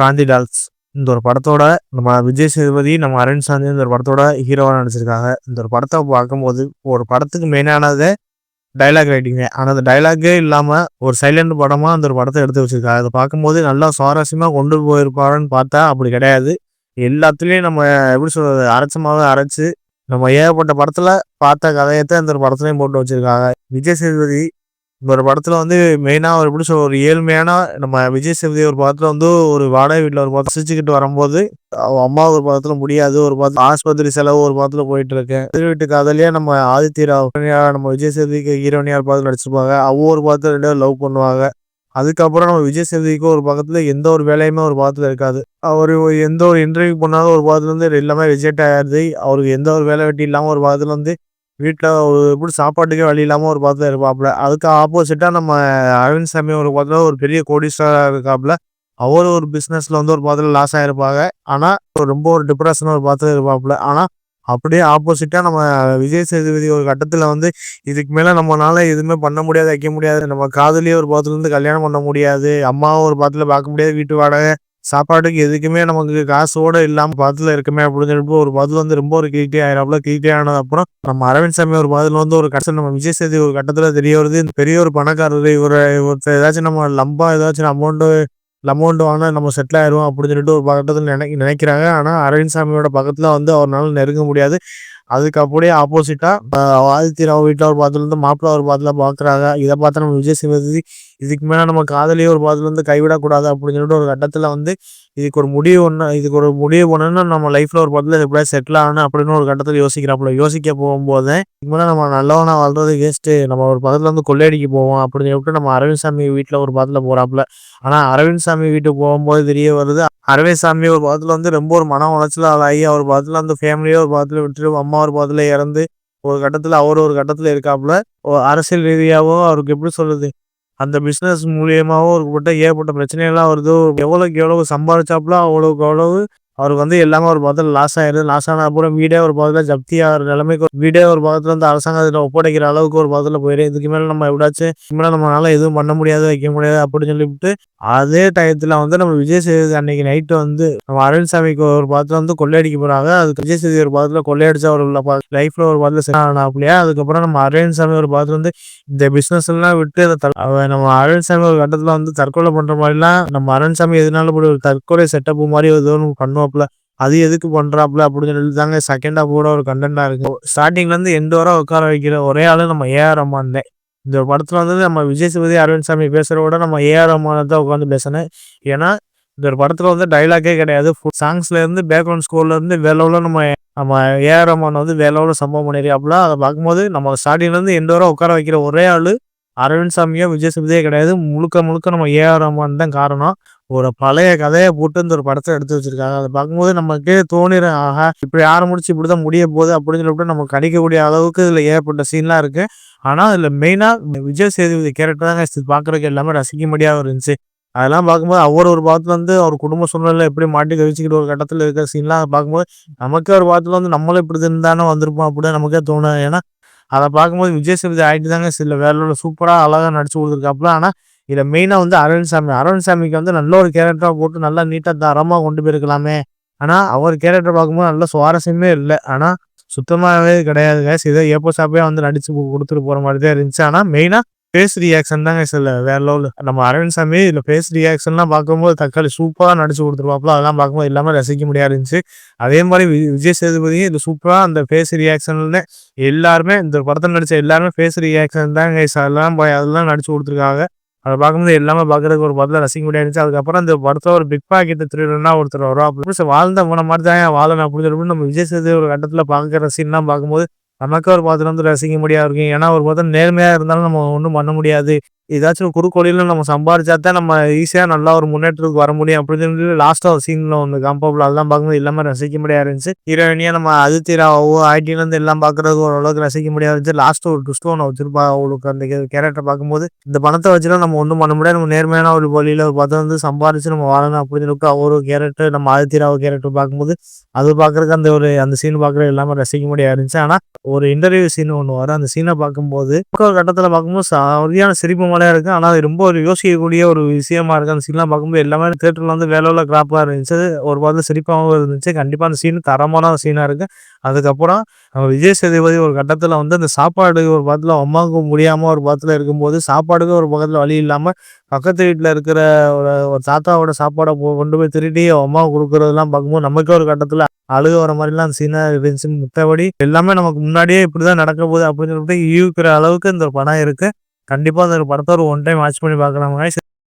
Gandhi dolls. இந்த ஒரு படத்தோட நம்ம விஜய் சேதுபதி நம்ம அரண் சாந்தி இந்த ஒரு படத்தோட ஹீரோவாக நடிச்சிருக்காங்க. இந்த ஒரு படத்தை பார்க்கும்போது ஒரு படத்துக்கு மெயினானதே டைலாக் ரைட்டிங்க ஆனால் அந்த டைலாகே இல்லாமல் ஒரு சைலண்ட் படமாக அந்த ஒரு படத்தை எடுத்து வச்சிருக்காங்க. அதை பார்க்கும்போது நல்லா சுவாரஸ்யமாக கொண்டு போயிருப்பாருன்னு பார்த்தா அப்படி கிடையாது. எல்லாத்துலேயும் நம்ம எப்படி சொல்கிறது அரைச்சமாகவே அரைச்சு நம்ம ஏகப்பட்ட படத்தில் பார்த்த கதையத்தை இந்த ஒரு படத்துலையும் போட்டு வச்சுருக்காங்க. விஜய் சேதுபதி ஒரு படத்தில் வந்து மெயினாக ஒரு எப்படி சொல்ற ஒரு ஏழ்மையான நம்ம விஜய் சேதுபதி ஒரு படத்தில் வந்து ஒரு வாடகை வீட்டில் ஒரு படத்தை சிரிச்சுக்கிட்டு வரும்போது அவ அம்மா ஒரு படத்தில் முடியாது ஒரு படத்தில் ஆஸ்பத்திரி செலவு ஒரு படத்தில் போயிட்டு இருக்கேன் திரு வீட்டு காதலியே நம்ம ஆதித்ய ராவ் நம்ம விஜய் சேதுபதிக்கு ஹீரோனியா ஒரு படத்தில் நடிச்சிருப்பாங்க அவ்வளோ ஒரு படத்தில் ரெண்டு லவ் பண்ணுவாங்க. அதுக்கப்புறம் நம்ம விஜய் சேதுபதிக்கு ஒரு பக்கத்துல எந்த ஒரு வேலையுமே ஒரு பக்கத்துல இருக்காது. அவர் எந்த ஒரு இன்டர்வியூ பண்ணாலும் ஒரு பக்கத்துல இருந்து எல்லாமே ரிஜெக்ட் ஆயிடுது. அவருக்கு எந்த ஒரு வேலை வெட்டி இல்லாமல் ஒரு பக்கத்துல வந்து வீட்டில் ஒரு எப்படி சாப்பாட்டுக்கே வழி இல்லாமல் ஒரு பாத்திரம் இருப்பாப்புல. அதுக்கு ஆப்போசிட்டாக நம்ம அரவிந்த் சாமி ஒரு பக்கத்தில் ஒரு பெரிய கோடீஸ்வரராக இருக்காப்புல. அவர் ஒரு பிஸ்னஸில் வந்து ஒரு பக்கத்தில் லாஸ் ஆகிருப்பாங்க ஆனால் ரொம்ப ஒரு டிப்ரெஷன் ஒரு பாத்திரம் இருப்பாப்புல. ஆனால் அப்படியே ஆப்போசிட்டாக நம்ம விஜய் சேதுபதி ஒரு கட்டத்தில் வந்து இதுக்கு மேலே நம்மளால எதுவுமே பண்ண முடியாது வைக்க முடியாது. நம்ம காதலியே ஒரு பாத்துலேருந்து கல்யாணம் பண்ண முடியாது. அம்மாவும் ஒரு பாத்துல பார்க்க முடியாது வீட்டு வாடகை. சாப்பாட்டுக்கு எதுக்குமே நமக்கு காசோட இல்லாமல் பதில் இருக்குமே அப்படின்னு சொல்லிட்டு ஒரு பதில் வந்து ரொம்ப ஒரு கிரிக்கே ஆயிரப்பல கிரிக்கே ஆனது அப்புறம் நம்ம அரவிந்த் சாமி ஒரு பதில் வந்து ஒரு கஷ்டம் நம்ம விஜய் சேதி ஒரு கட்டத்தில் தெரிய வருது. இந்த பெரிய ஒரு பணக்காரர் இவர் ஒருத்தர் ஏதாச்சும் நம்ம லம்பா ஏதாச்சும் அமௌண்ட்டு அமௌண்ட் வாங்கினா நம்ம செட்டில் ஆயிடுவோம் அப்படின்னு சொல்லிட்டு ஒரு பக்கத்தில் நினை நினைக்கிறாங்க. ஆனால் அரவிந்த் சாமியோட பக்கத்தில் வந்து அவரால் நெருங்க முடியாது. அதுக்கு அப்படியே ஆப்போசிட்டாக ஆதித்ய ராவ் வீட்டில் ஒரு பாத்துல மாப்பிள்ள ஒரு பாத்துல பார்க்குறாங்க இதை பார்த்தா நம்ம விஜய் சேதுபதி இதுக்கு மேலே நம்ம காதலியே ஒரு பாத்துல இருந்து கைவிடக்கூடாது அப்படின்னு சொல்லிட்டு ஒரு கட்டத்தில் வந்து இதுக்கு ஒரு முடிவு ஒன்று இதுக்கு ஒரு முடிவு ஒன்றுன்னா நம்ம லைஃப்பில் ஒரு பாத்துல எப்படியா செட்டில் ஆகணும் அப்படின்னு ஒரு கட்டத்தில் யோசிக்கிறாப்புல. யோசிக்க போகும்போது இதுக்கு மேலே நம்ம நல்லவனா வாழ்றது வேஸ்ட்டு நம்ம ஒரு பக்கத்தில் வந்து கொள்ளையடிக்க போவோம் அப்படின்னு சொல்லிட்டு நம்ம அரவிந்த் சாமி வீட்டில் ஒரு பாத்துல போகிறாப்புல ஆனால் அரவிந்த் சாமி வீட்டுக்கு போகும்போது தெரிய வருது அரவே சாமி ஒரு பாதத்தில் வந்து ரொம்ப ஒரு மன உளைச்சல் ஆளாகி அவர் பாதத்தில் அந்த ஃபேமிலியோ ஒரு பாதத்தில் விட்டுட்டு அம்மா ஒரு பாதத்தில் இறந்து ஒரு கட்டத்தில் அவர் ஒரு கட்டத்தில் இருக்காப்புல அரசியல் ரீதியாகவும் அவருக்கு எப்படி சொல்கிறது அந்த பிஸ்னஸ் மூலியமாகவும் அவருக்கு ஏற்பட்ட பிரச்சனைகள்லாம் வருது. எவ்வளோக்கு எவ்வளவு சம்பாதிச்சாப்புல அவ்வளோக்கு அவ்வளவு அவருக்கு வந்து எல்லாமே ஒரு பதத்தில் லாஸ் ஆயிடுது. லாஸ் ஆன அப்புறம் வீடே ஒரு பதத்தில் ஜப்தி ஆகிற நிலைமைக்கு வீடே ஒரு பதத்தில் வந்து அரசாங்கத்தில் ஒப்படைக்கிற அளவுக்கு ஒரு பதத்தில் போயிடும் இதுக்கு மேலே நம்ம எப்படாச்சும் மேலே நம்மளால எதுவும் பண்ண முடியாது வைக்க முடியாது அப்படின்னு சொல்லிவிட்டு அதே டயத்தில் வந்து நம்ம விஜய் சேதுபதி அன்னைக்கு நைட்டு வந்து நம்ம அரவிந்த் சாமிக்கு ஒரு பதத்தில் வந்து கொள்ளையடிக்க போகிறாங்க அதுக்கு விஜய் சேதுபதி ஒரு பதத்தில் கொள்ளையடிச்சா ஒரு லைஃப்பில் ஒரு பதத்தில் செட் ஆனாப்லையா அதுக்கப்புறம் நம்ம அரவிந்த் சாமி ஒரு பதத்தில் வந்து இந்த பிஸ்னஸ் எல்லாம் விட்டு நம்ம அரவிந்த் சாமி ஒரு கட்டத்தில் வந்து தற்கொலை பண்ணுற மாதிரிலாம் நம்ம அரவிந்த் சாமி எதுனாலும் ஒரு தற்கொலை செட்டப் மாதிரி ஏதோ ஒன்று பண்ணுவோம் பண்ணுவாப்புல அது எதுக்கு பண்றாப்புல அப்படின்னு சொல்லி தாங்க செகண்ட் ஹாஃப் கூட ஒரு கண்டென்ட்டா இருக்கு. ஸ்டார்டிங்ல இருந்து எண்டு வர உட்கார வைக்கிற ஒரே ஆளு நம்ம ஏஆர் ரஹ்மான் தான். இந்த படத்துல வந்து நம்ம விஜய் சேதுபதி அரவிந்த் சாமி பேசுறத விட நம்ம ஏஆர் ரமானை தான் உட்காந்து பேசினேன். ஏன்னா இந்த ஒரு படத்துல வந்து டைலாக்கே கிடையாது. சாங்ஸ்ல இருந்து பேக்ரவுண்ட் ஸ்கோர்ல இருந்து வேலவுல நம்ம நம்ம ஏஆர் ரமான் வந்து வேலவுல சம்பவம் பண்ணிருக்காப்புல. அதை பார்க்கும்போது நம்ம ஸ்டார்டிங்ல இருந்து எந்த வர உட்கார வைக்கிற ஒரே ஆளு அரவிந்த் சாமியோ விஜய் சேதுபதியே கிடையாது. முழுக்க முழுக்க நம்ம ஏஆர் தான் காரணம். ஒரு பழைய கதையை போட்டு இந்த ஒரு படத்தை எடுத்து வச்சிருக்காங்க. அதை பார்க்கும்போது நமக்கே தோணிற ஆஹா இப்படி ஆரம்பிச்சு இப்படிதான் முடிய போகுது அப்படின்னு சொல்லிட்டு நம்ம கணிக்கக்கூடிய அளவுக்கு இதுல ஏற்பட்ட சீன்லாம் இருக்கு. ஆனா இதுல மெயினா விஜய் சேதுபதி கேரக்டர் தாங்க பாக்குறதுக்கு எல்லாமே ரசிக்க முடியாத இருந்துச்சு. அதெல்லாம் பார்க்கும்போது அவர் ஒரு பாத்துல வந்து அவர் குடும்ப சூழ்நிலை எப்படி மாட்டி கழிச்சுக்கிட்டு ஒரு கட்டத்தில் இருக்கிற சீன்லாம் பார்க்கும்போது நமக்கே ஒரு பாத்துல வந்து நம்மளும் இப்படி இருந்தானே வந்திருப்போம் அப்படின்னு நமக்கே தோணும். ஏன்னா அதை பார்க்கும்போது விஜய் சேதுபதி ஆகிட்டு தாங்க சில வேலையோட சூப்பராக அழகாக நடிச்சு கொடுத்துருக்காப்புல. ஆனால் இதில் மெயினாக வந்து அரவிந்த்சாமி அரவிந்த்சாமிக்கு சாமிக்கு வந்து நல்ல ஒரு கேரக்டராக போட்டு நல்லா நீட்டாக தரமாக கொண்டு போயிருக்கலாமே. ஆனால் அவர் கேரக்டர் பார்க்கும்போது நல்ல சுவாரஸ்யமே இல்லை. ஆனால் சுத்தமாகவே கிடையாது கேஸ் இதை ஏப்போ சாப்பே வந்து நடிச்சு கொடுத்துட்டு போகிற மாதிரி தான் இருந்துச்சு ஆனால் மெயினாக ஃபேஸ் ரியாக்ஷன் தாங்க சில வேற லெவலில் நம்ம அரவிந்த் சாமி இதில் ஃபேஸ் ரியாக்ஷன்லாம் பார்க்கும்போது தக்காளி சூப்பராக நடிச்சு கொடுத்துருவாப்புல. அதெல்லாம் பார்க்கும்போது எல்லாமே ரசிக்க முடியாது இருந்துச்சு. அதே மாதிரி விஜய் சேதுபதியும் இது சூப்பராக அந்த ஃபேஸ் ரியாக்ஷன்ல எல்லாருமே இந்த படத்தில் நடித்த எல்லாருமே ஃபேஸ் ரியாக்ஷன் தான் அதெல்லாம் அதெல்லாம் நடிச்சு கொடுத்துருக்காங்க. அதை பார்க்கும்போது எல்லாமே பார்க்கறதுக்கு ஒரு படத்தில் ரசிக்க முடியாது அதுக்கப்புறம் அந்த படத்தில் ஒரு பிக் பாக்கெட் திருடுனா ஒருத்தர் வரும் அப்படி வாழ்ந்த போன மாதிரி தான் வாழணும் அப்படின்னு சொல்லி நம்ம விஜய் சேது ஒரு கட்டத்தில் பார்க்குற சீன்லாம் பார்க்கும்போது நமக்கு ஒரு பார்த்துட்டு வந்து ரசிக்க முடியாது இருக்கும் ஏன்னா ஒரு படத்தில் நேர்மையாக இருந்தாலும் நம்ம ஒன்றும் பண்ண முடியாது. ஏதாச்சும் குறுக்கோழியில் நம்ம சம்பாரிச்சா தான் நம்ம ஈஸியாக நல்லா ஒரு முன்னேற்றத்துக்கு வர முடியும் அப்படின்னு சொல்லி லாஸ்ட்டாக ஒரு சீனில் ஒன்று கம்பபிள் அதெல்லாம் பார்க்கும்போது எல்லாமே ரசிக்க முடியாது இருந்துச்சு. ஹீரோயினியாக நம்ம அதித்திராவோ ஐடியிலேருந்து எல்லாம் பார்க்குறதுக்கு ஓரளவுக்கு ரசிக்க முடியாது இருந்துச்சு. லாஸ்ட்டு ஒரு ட்விஸ்ட் ஒன்று வச்சிருப்பா அவளுக்கு அந்த கேரக்டர் பார்க்கும்போது. இந்த பணத்தை வச்சுலாம் நம்ம ஒன்றும் பண்ண முடியாது. நம்ம நேர்மையான ஒரு வழியில் பார்த்து பதம் வந்து சம்பாரிச்சு நம்ம வாழணும் அப்படின்னு சொல்லி ஒரு கேரக்டர் நம்ம ஆதித்யராவ் கேரக்டர் பார்க்கும்போது அது பார்க்குறதுக்கு அந்த ஒரு அந்த சீன் பார்க்குறது எல்லாமே ரசிக்க முடியாது இருந்துச்சு. ஆனால் ஒரு இன்டர்வியூ சீன் ஒன்று வரும். அந்த சீனை பார்க்கும்போது ஒரு கட்டத்தில் பார்க்கும்போது சரியான சிரிப்பு காமெடியா இருக்குது ஆனால் அது ரொம்ப ஒரு யோசிக்கக்கூடிய ஒரு விஷயமா இருக்குது அந்த சீன்லாம் பார்க்கும்போது எல்லாமே தேட்டரில் வந்து வேலை உள்ள கிராப்பா இருந்துச்சு. ஒரு பார்த்து சிரிப்பாகவும் இருந்துச்சு. கண்டிப்பாக அந்த சீன் தரமான சீனாக இருக்குது அதுக்கப்புறம் நம்ம விஜய் சேதுபதி ஒரு கட்டத்தில் வந்து அந்த சாப்பாடு ஒரு பக்கத்தில் அம்மாவுக்கு முடியாமல் ஒரு பக்கத்தில் இருக்கும்போது, சாப்பாடுக்கு ஒரு பக்கத்தில் வழி இல்லாமல் பக்கத்து வீட்டில் இருக்கிற ஒரு ஒரு தாத்தாவோட சாப்பாடை கொண்டு போய் திருடி அம்மாவுக்கு குடுக்குறதெல்லாம் பார்க்கும்போது, நமக்கே ஒரு கட்டத்தில் அழுக வர மாதிரிலாம் அந்த சீனாக இருந்துச்சு. மற்றபடி எல்லாமே நமக்கு முன்னாடியே இப்படிதான் நடக்க போகுது அப்படின்னு சொல்லிட்டு யூகிக்கிற அளவுக்கு இந்த படம் இருக்குது கண்டிப்பாக அந்த ஒரு படத்த ஒரு ஒன் டைம் வாட்ச் பண்ணி பார்க்கலாம்